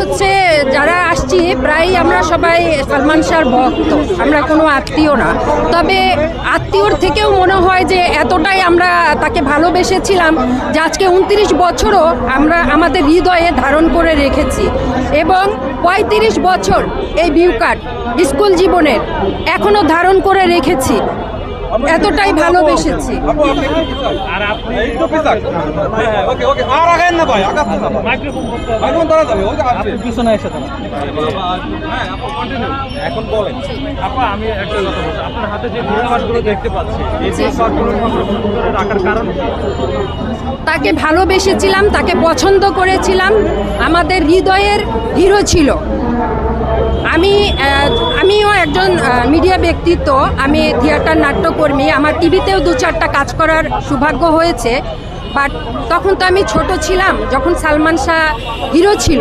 হচ্ছে যারা আসছি প্রায় আমরা সবাই সালমান শাহর ভক্ত। আমরা কোনো আত্মীয় না। তবে আত্মীয়র থেকেও মনে হয় যে এতটাই আমরা তাকে ভালোবেসেছিলাম যে আজকে উনত্রিশ বছরও আমরা আমাদের হৃদয়ে ধারণ করে রেখেছি। এবং পঁয়ত্রিশ বছর এই কার্ড স্কুল জীবনের এখনও ধারণ করে রেখেছি। এতটাই ভালোবেসেছি। আপনি একটু। হ্যাঁ, হ্যাঁ, ওকে, ওকে। আর আগায়েন না ভাই, আগাচ্ছেন না ভাই। মাইক্রোফোন ধরা যাবে, ওই যে পিছনে এসে হ্যাঁ, আপু continue। এখন বলেন। আপা আমি একটা কথা বলছি। আপনার হাতে যে ভিউ দেখতে পাচ্ছি এই ভিউ করে রাখার কারণ? তাকে ভালোবেসেছিলাম তাকে পছন্দ করেছিলাম। আমাদের হৃদয়ের হিরো ছিল। আমি একজন মিডিয়া ব্যক্তিত্ব, আমি থিয়েটার নাট্যকর্মী, আমার টিভিতেও দু চারটা কাজ করার সৌভাগ্য হয়েছে। বাট তখন তো আমি ছোট ছিলাম, যখন সালমান শাহ হিরো ছিল।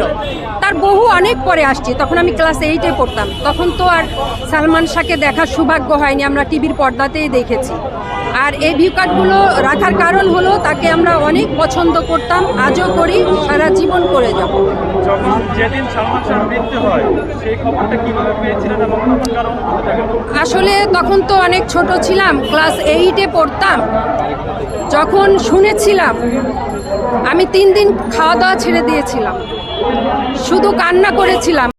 তার বহু অনেক পরে আসছি, তখন আমি ক্লাস এইটে পড়তাম। তখন তো আর সালমান শাহকে দেখার সৌভাগ্য হয়নি, আমরা টিভির পর্দাতেই দেখেছি। আর এই ভিউ কার্ডগুলো রাখার কারণ হলো, তাকে আমরা অনেক পছন্দ করতাম, আজও করি, সারা জীবন করে যাব। যেদিন সালমান মৃত্যু হয়, সেই খবরটা কীভাবে পেয়েছিলেন এবং আসলে তখন তো অনেক ছোট ছিলাম, ক্লাস এইটে পড়তাম। যখন শুনেছিলাম, আমি তিন দিন খাওয়া দাওয়া ছেড়ে দিয়েছিলাম। শুধু কান্না করেছিলাম।